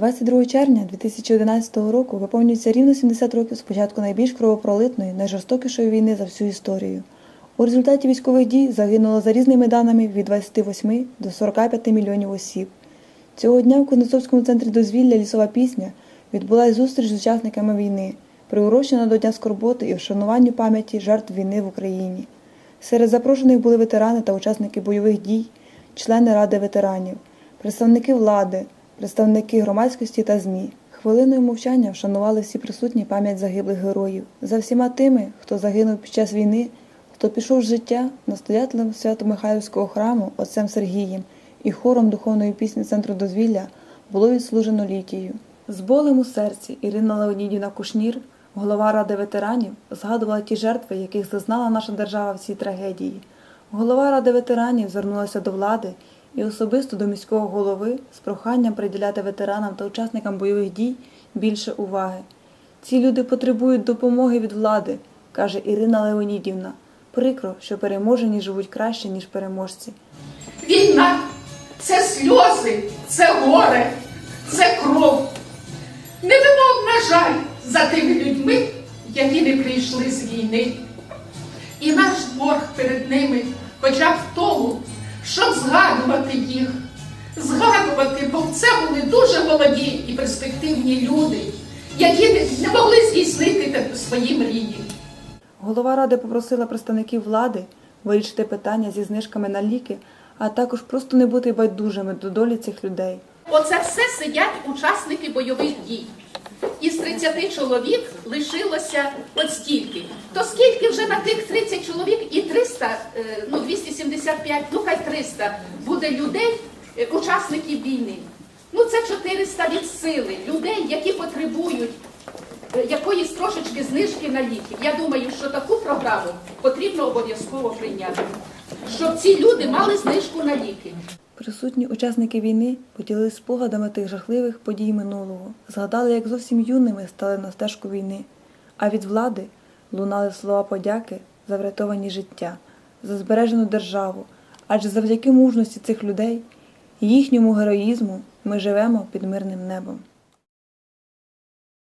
22 червня 2011 року виповнюється рівно 70 років з початку найбільш кровопролитної, найжорстокішої війни за всю історію. У результаті військових дій загинуло за різними даними від 28 до 45 мільйонів осіб. Цього дня в Кузнецовському центрі дозвілля Лісова пісня відбулася зустріч з учасниками війни, приурочена до Дня скорботи і вшануванню пам'яті жертв війни в Україні. Серед запрошених були ветерани та учасники бойових дій, члени Ради ветеранів, представники влади, представники громадськості та ЗМІ. Хвилиною мовчання вшанували всі присутні пам'ять загиблих героїв за всіма тими, хто загинув під час війни, хто пішов з життя настоятелем Свято-Михайлівського храму отцем Сергієм і хором духовної пісні центру дозвілля було відслужено літію. З болем у серці Ірина Леонідівна Кушнір, голова Ради ветеранів, згадувала ті жертви, яких зазнала наша держава в цій трагедії. Голова Ради ветеранів звернулася до влади і особисто до міського голови з проханням приділяти ветеранам та учасникам бойових дій більше уваги. Ці люди потребують допомоги від влади, каже Ірина Леонідівна. Прикро, що переможені живуть краще, ніж переможці. Війна це сльози, це горе, це кров. Невимовна жаль за тими людьми, які не прийшли з війни. І наш борг перед ними хоча в тому, щоб згадувати їх, згадувати, бо це були дуже молоді і перспективні люди, які не- могли здійснити свої мрії. Голова ради попросила представників влади вирішити питання зі знижками на ліки, а також просто не бути байдужими до долі цих людей. Оце все сидять учасники бойових дій. Із 30 чоловік лишилося от стільки. То скільки вже на тих 30 чоловік 300, е, ну 275, ну хай 300 буде людей, е, учасників війни. Ну це 400 від сили людей, які потребують е, якоїсь трошечки знижки на ліки. Я думаю, що таку програму потрібно обов'язково прийняти, щоб ці люди мали знижку на ліки. Присутні учасники війни поділились спогадами тих жахливих подій минулого, згадали, як зовсім юними стали на стежку війни, а від влади лунали слова подяки за врятовані життя, за збережену державу, адже завдяки мужності цих людей їхньому героїзму ми живемо під мирним небом.